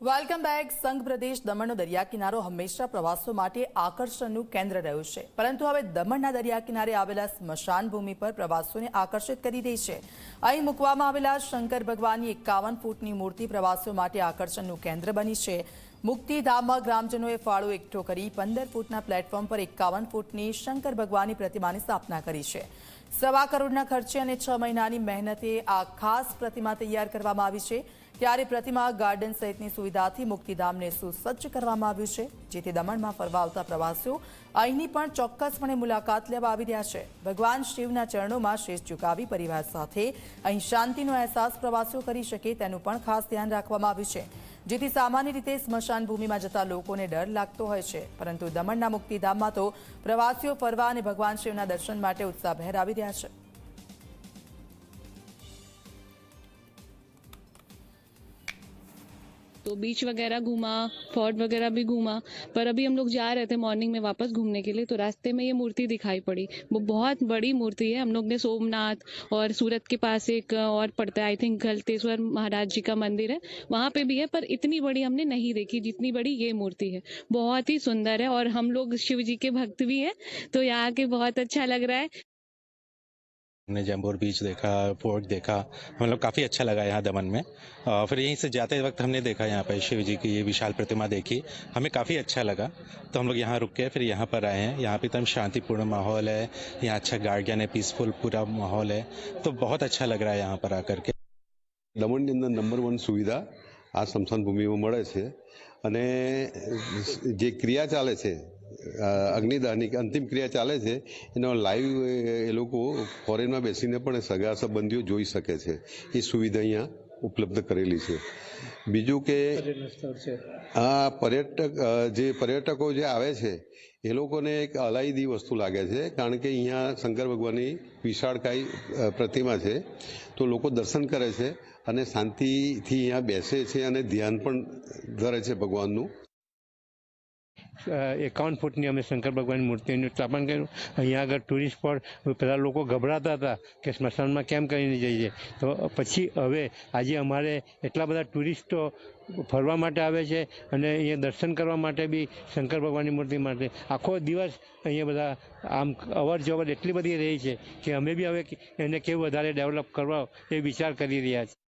Welcome back સંઘ પ્રદેશ દમણનો દરિયા કિનારો હંમેશા પ્રવાસીઓ માટે આકર્ષણનું કેન્દ્ર રહ્યું છે. પરંતુ હવે દમણના દરિયા કિનારે આવેલા સ્મશાન ભૂમિ પર પ્રવાસીઓને આકર્ષિત કરી દે છે. અહીં મૂકવામાં આવેલા શંકર ભગવાનની એકાવન ફૂટની મૂર્તિ પ્રવાસીઓ માટે આકર્ષણનું કેન્દ્ર બની છે. મુક્તિધામમાં ગ્રામજનોએ ફાળો એકઠો કરી પંદર ફૂટના પ્લેટફોર્મ પર એકાવન ફૂટની શંકર ભગવાનની પ્રતિમાની સ્થાપના કરી છે. સવા કરોડના ખર્ચે અને છ મહિનાની મહેનતે આ ખાસ પ્રતિમા તૈયાર કરવામાં આવી છે. ત્યારે પ્રતિમા ગાર્ડન સહિતની સુવિધાથી મુક્તિધામને સુસજ્જ કરવામાં આવ્યું છે, જેથી દમણમાં ફરવા આવતા પ્રવાસીઓ અહીંની પણ ચોક્કસપણે મુલાકાત લેવા આવી રહ્યા છે. ભગવાન શિવના ચરણોમાં શેષ ઝુકાવી પરિવાર સાથે અહીં શાંતિનો અહેસાસ પ્રવાસીઓ કરી શકે તેનું પણ ખાસ ધ્યાન રાખવામાં આવ્યું છે, જેથી સામાન્ય રીતે સ્મશાન ભૂમિમાં જતા લોકોને ડર લાગતો હોય છે. પરંતુ દમણના મુક્તિધામમાં તો પ્રવાસીઓ ફરવા અને ભગવાન શિવના દર્શન માટે ઉત્સાહભેર આવી રહ્યા છે. तो बीच वगैरह घूमा फोर्ट वगैरह भी घूमा। पर अभी हम लोग जा रहे थे मॉर्निंग में वापस घूमने के लिए तो रास्ते में ये मूर्ति दिखाई पड़ी। वो बहुत बड़ी मूर्ति है। हम लोग ने सोमनाथ और सूरत के पास एक और पड़ता है आई थिंक गलतेश्वर महाराज जी का मंदिर है। वहाँ पे भी है, पर इतनी बड़ी हमने नहीं देखी जितनी बड़ी ये मूर्ति है। बहुत ही सुंदर है और हम लोग शिव जी के भक्त भी हैं तो यहाँ के बहुत अच्छा लग रहा है। हमने जम्बोर बीच देखा फोर्ट देखा हम लोग काफ़ी अच्छा लगा यहाँ दमन में अ, फिर यहीं से जाते वक्त हमने देखा यहाँ पर शिव जी की ये विशाल प्रतिमा देखी हमें काफ़ी अच्छा लगा तो हम लोग यहाँ रुक के फिर यहाँ पर आए हैं यहाँ पे एकदम शांतिपूर्ण माहौल है यहाँ अच्छा गार्डन है पीसफुल पूरा माहौल है तो बहुत अच्छा लग रहा है यहाँ पर आकर के દમણની અંદર નંબર વન સુવિધા આ સ્મશાન ભૂમિમાં મળે છે અને જે ક્રિયા ચાલે છે અ, અગ્નિદાહની અંતિમ ક્રિયા ચાલે છે. એનો લાઈવ એ લોકો ફોરેનમાં બેસીને પણ સગા સંબંધીઓ જોઈ શકે છે. એ સુવિધા અહીંયા ઉપલબ્ધ કરેલી છે. બીજું કે આ પર્યટક જે પર્યટકો જે આવે છે એ લોકોને એક અલાયદી વસ્તુ લાગે છે. કારણ કે અહીંયા શંકર ભગવાનની વિશાળકાય પ્રતિમા છે. તો લોકો દર્શન કરે છે અને શાંતિથી અહીંયા બેસે છે અને ધ્યાન પણ ધરે છે ભગવાનનું. એકાવન ફૂટની અમે શંકર ભગવાનની મૂર્તિનું સ્થાપન કર્યું. અહીંયા આગળ ટુરિસ્ટ સ્પોટ પહેલાં લોકો ગભરાતા હતા કે સ્મશાનમાં કેમ કરીને જઈએ તો પછી હવે આજે અમારે એટલા બધા ટુરિસ્ટો ફરવા માટે આવે છે અને અહીંયા દર્શન કરવા માટે બી શંકર ભગવાનની મૂર્તિ માટે. આખો દિવસ અહીંયા બધા આમ અવર જવર એટલી બધી રહી છે કે અમે બી હવે એને કેવું વધારે ડેવલપ કરવા એ વિચાર કરી રહ્યા છીએ.